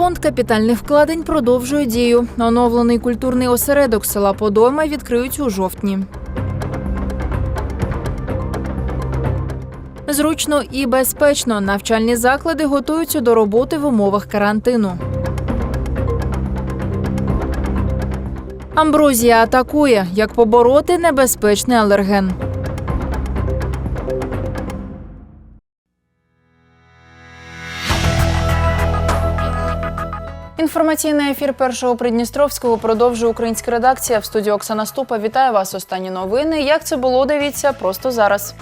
Фонд капітальних вкладень продовжує дію. Оновлений культурний осередок села Подойма відкриють у жовтні. Зручно і безпечно навчальні заклади готуються до роботи в умовах карантину. Амброзія атакує, як побороти небезпечний алерген. Інформаційний ефір першого Придністровського продовжує українська редакція. В студії Оксана Ступа вітаю вас. Останні новини. Як це було, дивіться просто зараз.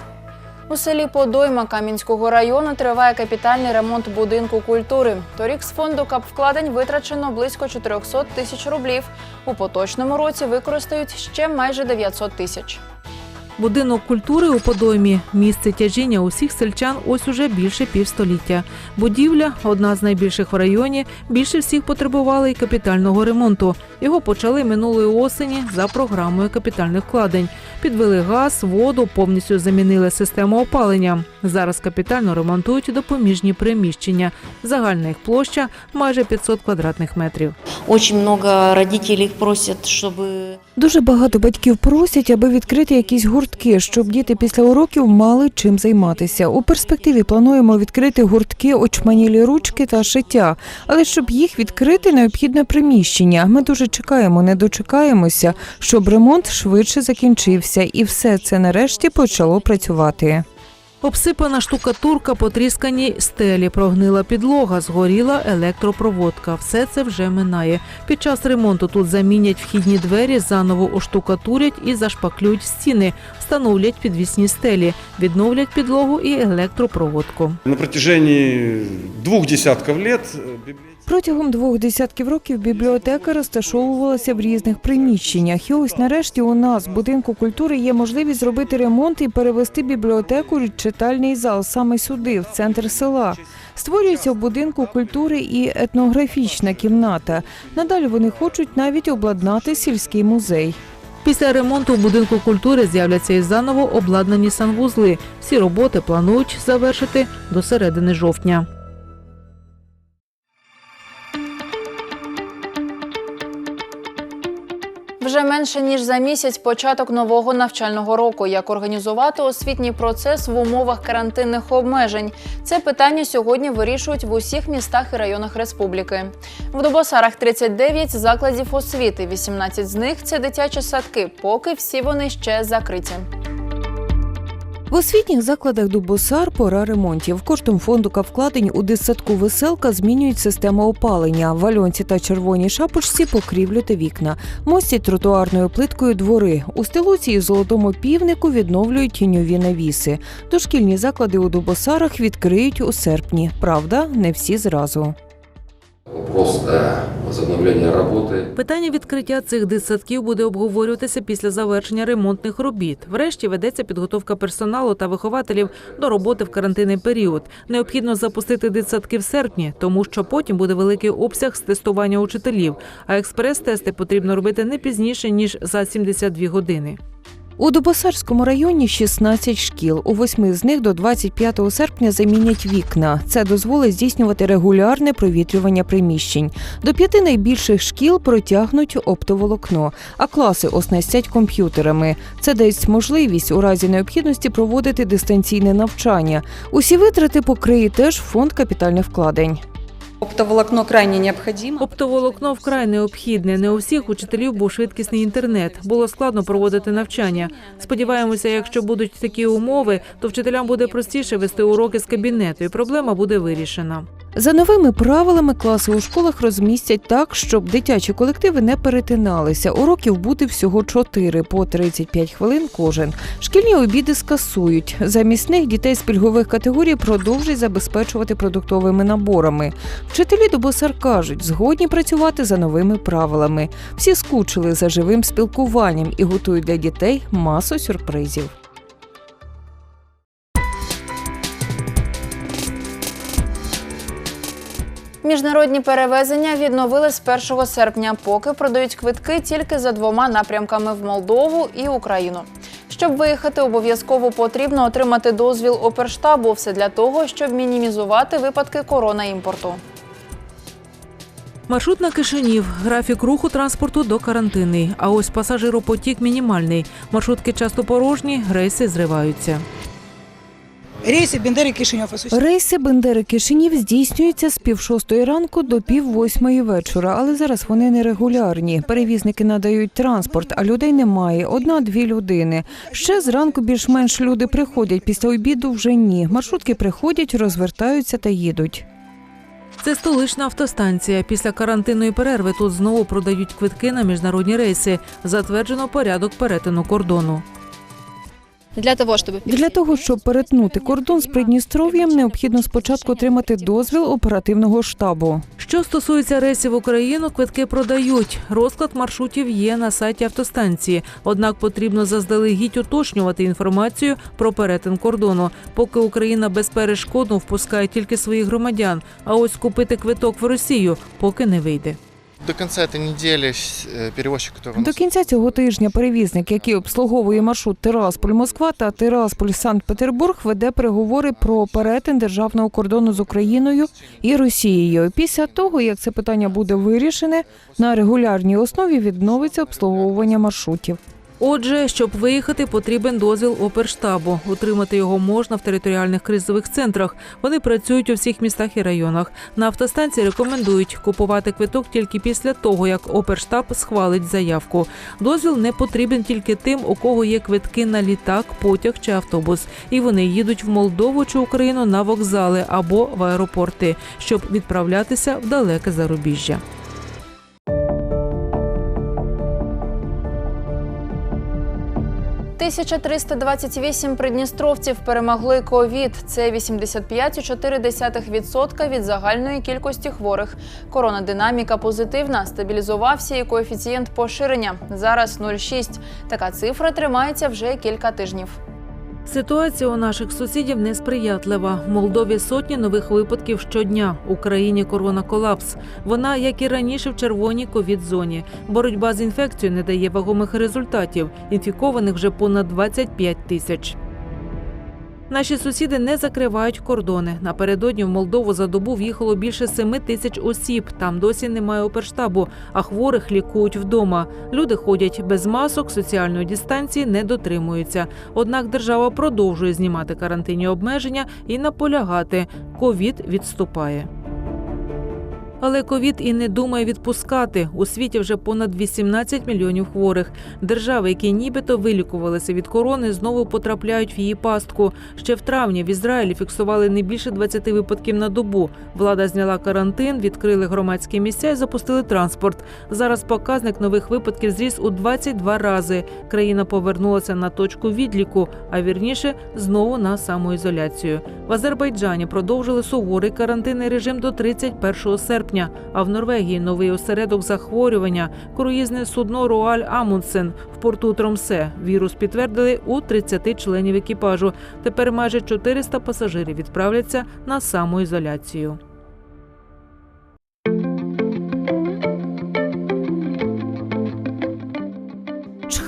У селі Подойма Кам'янського району триває капітальний ремонт будинку культури. Торік з фонду капвкладень витрачено близько 400 тисяч рублів. У поточному році використають ще майже 900 тисяч. Будинок культури у Подоймі місце тяжіння усіх сельчан ось уже більше півстоліття. Будівля одна з найбільших в районі. Більше всіх потребувала й капітального ремонту. Його почали минулої осені за програмою капітальних вкладень. Підвели газ, воду, повністю замінили систему опалення. Зараз капітально ремонтують допоміжні приміщення. Загальна їх площа майже 500 квадратних метрів. Очень много родителей просят, чтобы Дуже багато батьків просять, аби відкрити якісь гуртки, щоб діти після уроків мали чим займатися. У перспективі плануємо відкрити гуртки очманілі ручки та шиття. Але щоб їх відкрити, необхідне приміщення. Ми дуже чекаємо, не дочекаємося, щоб ремонт швидше закінчився, і все це нарешті почало працювати. Обсипана штукатурка, потріскані стелі, прогнила підлога, згоріла електропроводка. Все це вже минає. Під час ремонту тут замінять вхідні двері, заново оштукатурять і зашпаклюють стіни, встановлять підвісні стелі, відновлять підлогу і електропроводку. На протяжении лет э, библиотека Протягом двох десятків років бібліотека розташовувалася в різних приміщеннях. І ось нарешті у нас в будинку культури є можливість зробити ремонт і перевести бібліотеку читальний зал саме сюди, в центр села. Створюється в будинку культури і етнографічна кімната. Надалі вони хочуть навіть обладнати сільський музей. Після ремонту в будинку культури з'являться і заново обладнані санвузли. Всі роботи планують завершити до середини жовтня. Менше ніж за місяць початок нового навчального року. Як організувати освітній процес в умовах карантинних обмежень? Це питання сьогодні вирішують в усіх містах і районах республіки. В Дубосарах 39 закладів освіти, 18 з них це дитячі садки, поки всі вони ще закриті. В освітніх закладах Дубосар пора ремонтів. Коштом фонду кавкладень у дитсадку веселка змінюють систему опалення. В Альонці та червоній шапочці покрівлю та вікна. Мостять тротуарною плиткою двори. У стелуці і золотому півнику відновлюють тіньові навіси. Дошкільні заклади у Дубосарах відкриють у серпні. Правда, не всі зразу. Вопрос возобновления работы Питання відкриття цих дитсадків буде обговорюватися після завершення ремонтних робіт. Врешті ведеться підготовка персоналу та вихователів до роботи в карантинний період. Необхідно запустити дитсадки в серпні, тому що потім буде великий обсяг з тестування учителів. А експрес-тести потрібно робити не пізніше ніж за 72 години. У Дубосарському районі 16 шкіл. У восьми з них до 25 серпня замінять вікна. Це дозволить здійснювати регулярне провітрювання приміщень. До п'яти найбільших шкіл протягнуть оптоволокно, а класи оснастять комп'ютерами. Це дасть можливість у разі необхідності проводити дистанційне навчання. Усі витрати покриє теж фонд капітальних вкладень. Оптоволокно крайне необхідне. Оптоволокно вкрай необхідне. Не у всіх учителів був швидкісний інтернет. Було складно проводити навчання. Сподіваємося, якщо будуть такі умови, то вчителям буде простіше вести уроки з кабінету, і проблема буде вирішена. За новими правилами класи у школах розмістять так, щоб дитячі колективи не перетиналися. Уроків буде всього 4 по 35 хвилин кожен. Шкільні обіди скасують. Замість них дітей з пільгових категорій продовжать забезпечувати продуктовими наборами. Вчителі Добосар кажуть, згодні працювати за новими правилами. Всі скучили за живим спілкуванням і готують для дітей масу сюрпризів. Міжнародні перевезення відновили з 1 серпня, поки продають квитки тільки за двома напрямками в Молдову і Україну. Щоб виїхати, обов'язково потрібно отримати дозвіл оперштабу. Все для того, щоб мінімізувати випадки коронаімпорту. Маршрут на Кишинів, графік руху транспорту до карантинний. А ось пасажиропотік мінімальний. Маршрутки часто порожні, рейси зриваються. Рейси Бендери Кишинев осуществляются. Рейси Бендери Кишинів здійснюються з пів шостої ранку до пів восьмої вечора, але зараз вони нерегулярні. Перевізники надають транспорт, а людей немає. Одна-дві людини. Ще зранку більш-менш люди приходять. Після обіду вже ні. Маршрутки приходять, розвертаються та їдуть. Це столична автостанція. Після карантинної перерви тут знову продають квитки на міжнародні рейси. Затверджено порядок перетину кордону. Для того, чтобы Для того, щоб перетнути кордон з Придністров'ям, необхідно спочатку отримати дозвіл оперативного штабу. Що стосується рейсів в Україну, квитки продають. Розклад маршрутів є на сайті автостанції. Однак потрібно заздалегідь уточнювати інформацію про перетин кордону. Поки Україна безперешкодно впускає тільки своїх громадян. А ось купити квиток в Росію поки не вийде. До конца этой недели э, перевозчик, который у До нас кінця цього тижня перевізник, який обслуговує маршрут Тирасполь-Москва та Тирасполь-Санкт-Петербург, веде переговори про перетин державного кордону з Україною і Росією. Після того, як це питання буде вирішене, на регулярній основі відновиться обслуговування маршрутів. Отже, щоб виїхати, потрібен дозвіл оперштабу. Отримати його можна в територіальних кризових центрах. Вони працюють у всіх містах і районах. На автостанції рекомендують купувати квиток тільки після того, як оперштаб схвалить заявку. Дозвіл не потрібен тільки тим, у кого є квитки на літак, потяг чи автобус, і вони їдуть в Молдову чи Україну на вокзали або в аеропорти, щоб відправлятися в далеке зарубіжжя. – 1328 придністровців перемогли ковід. Це 85,4% від загальної кількості хворих. Коронадинаміка позитивна, стабілізувався і коефіцієнт поширення. Зараз 0,6. Така цифра тримається вже кілька тижнів. Ситуація у наших сусідів несприятлива. В Молдові сотні нових випадків щодня. Україні коронаколапс. Вона, як і раніше, в червоній ковід-зоні. Боротьба з інфекцією не дає вагомих результатів. Інфікованих вже понад 25 тисяч. Наші сусіди не закривають кордони. Напередодні в Молдову за добу в'їхало більше 7 тисяч осіб. Там досі немає оперштабу, а хворих лікують вдома. Люди ходять без масок, соціальної дистанції не дотримуються. Однак держава продовжує знімати карантинні обмеження і наполягати. Ковід відступає. Але ковід і не думає відпускати. У світі вже понад 18 мільйонів хворих. Держави, які нібито вилікувалися від корони, знову потрапляють в її пастку. Ще в травні в Ізраїлі фіксували не більше 20 випадків на добу. Влада зняла карантин, відкрили громадські місця і запустили транспорт. Зараз показник нових випадків зріс у 22 рази. Країна повернулася на точку відліку, а вірніше знову на самоізоляцію. В Азербайджані продовжили суворий карантинний режим до 31 серпня. А в Норвегії новий осередок захворювання круїзне судно Руаль Амундсен в порту Тромсе. Вірус підтвердили у 30 членів екіпажу. Тепер майже 400 пасажирів відправляться на самоізоляцію.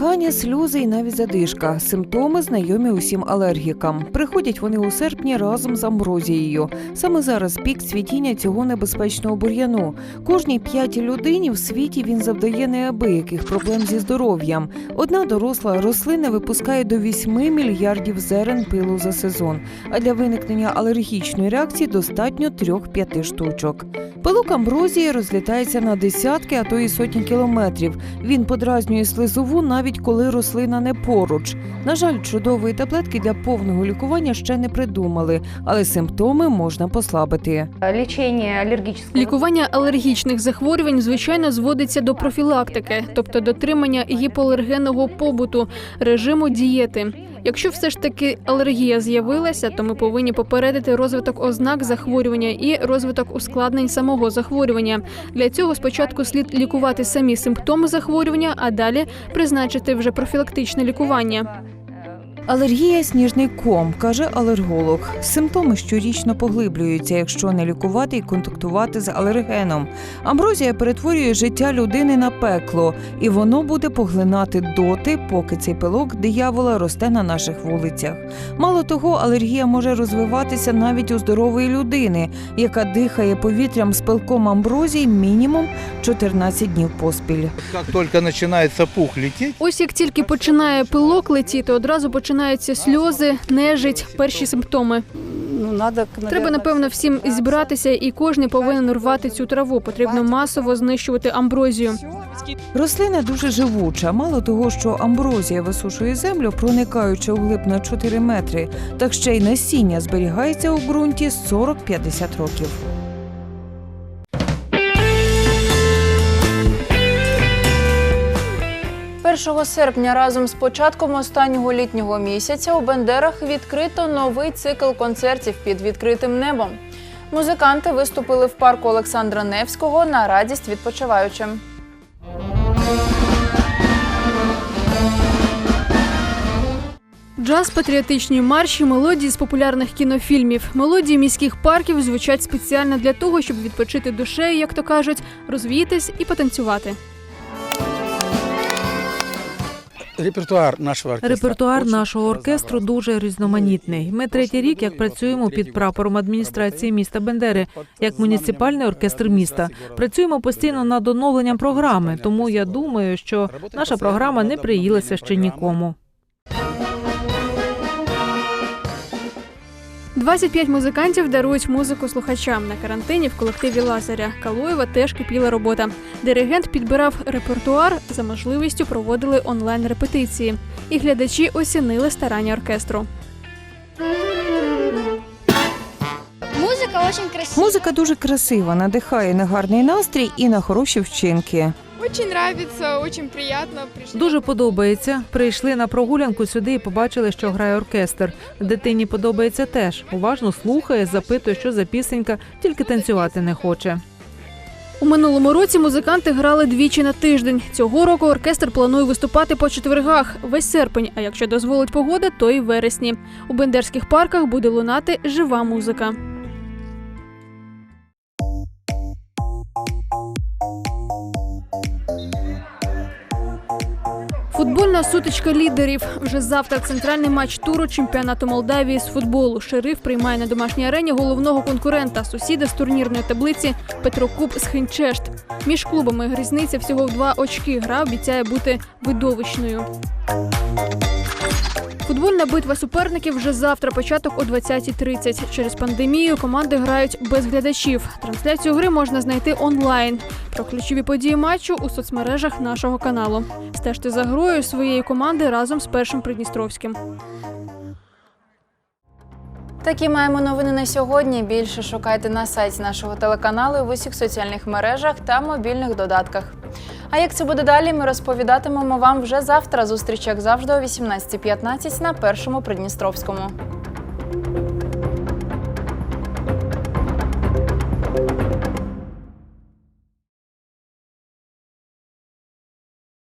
Чхання, сльози і навіть задишка симптоми знайомі усім алергікам. Приходять вони у серпні разом з амброзією. Саме зараз пік цвітіння цього небезпечного бур'яну. Кожній п'ятій людині в світі він завдає неабияких проблем зі здоров'ям. Одна доросла рослина випускає до 8 мільярдів зерен пилу за сезон. А для виникнення алергічної реакції достатньо 3-5 штучок. Пилок амброзії розлітається на десятки, а то і сотні кілометрів. Він подразнює слизову навіть коли рослина не поруч. На жаль, чудової таблетки для повного лікування ще не придумали, але симптоми можна послабити. Лікування алергічних захворювань звичайно зводиться до профілактики, тобто дотримання гіпоалергенного побуту, режиму дієти. Якщо все ж таки алергія з'явилася, то ми повинні попередити розвиток ознак захворювання і розвиток ускладнень самого захворювання. Для цього спочатку слід лікувати самі симптоми захворювання, а далі призначити вже профілактичне лікування. Алергія сніжний ком, каже алерголог. Симптоми щорічно поглиблюються, якщо не лікувати і контактувати з алергеном. Амброзія перетворює життя людини на пекло, і воно буде поглинати доти, поки цей пилок диявола росте на наших вулицях. Мало того, алергія може розвиватися навіть у здорової людини, яка дихає повітрям з пилком амброзії мінімум 14 днів поспіль. Как только начинается пух лететь, Ось як тільки починає пилок летіти, одразу починаються сльози, нежить, перші симптоми. Ну, надо, Треба напевно всім зібратися, і кожен повинен рвати цю траву. Потрібно масово знищувати амброзію. Рослина дуже живуча. Мало того, що амброзія висушує землю, проникаючи вглиб на 4 метри, так ще й насіння зберігається у ґрунті 40-50 років. Першого серпня разом з початком останнього літнього місяця у Бендерах відкрито новий цикл концертів під відкритим небом. Музиканти виступили в парку Олександра Невського на радість відпочиваючим. Джаз, патріотичні марші, мелодії з популярних кінофільмів. Мелодії міських парків звучать спеціально для того, щоб відпочити душею, як то кажуть, розвіятись і потанцювати. Репертуар нашого оркестру. Репертуар нашого оркестру дуже різноманітний. Ми третій рік як працюємо під прапором адміністрації міста Бендери, як муніципальний оркестр міста. Працюємо постійно над оновленням програми, тому я думаю, що наша програма не приїлася ще нікому. 25 музикантів дарують музику слухачам на карантині в колективі Лазаря. Калуєва теж кипіла робота. Диригент підбирав репертуар за можливістю проводили онлайн репетиції, і глядачі оцінили старання оркестру. Музыка очень красивая. Музика дуже красива, надихає на гарний настрій і на хороші вчинки. Очень нравится, очень приятно. Дуже подобається. Прийшли на прогулянку сюди і побачили, що грає оркестр. Дитині подобається теж. Уважно слухає, запитує, що за пісенька, тільки танцювати не хоче. У минулому році музиканти грали двічі на тиждень. Цього року оркестр планує виступати по четвергах весь серпень. А якщо дозволить погода, то і в вересні. У бендерських парках буде лунати жива музика. Футбольна сутичка лідерів. Вже завтра центральний матч туру чемпіонату Молдавії з футболу. Шериф приймає на домашній арені головного конкурента, сусіда з турнірної таблиці Петрокуб з Хинчешт. Між клубами різниця всього в два очки. Гра обіцяє бути видовищною. Футбольна битва суперників вже завтра, початок о 20.30. Через пандемію команди грають без глядачів. Трансляцію гри можна знайти онлайн. Про ключові події матчу у соцмережах нашого каналу. Стежте за грою своєї команди разом з першим Придністровським. Такі маємо новини на сьогодні. Більше шукайте на сайті нашого телеканалу в усіх соціальних мережах та мобільних додатках. А як це буде далі, ми розповідатимемо вам вже завтра. Зустріч, як завжди, о 18.15 на першому Придністровському.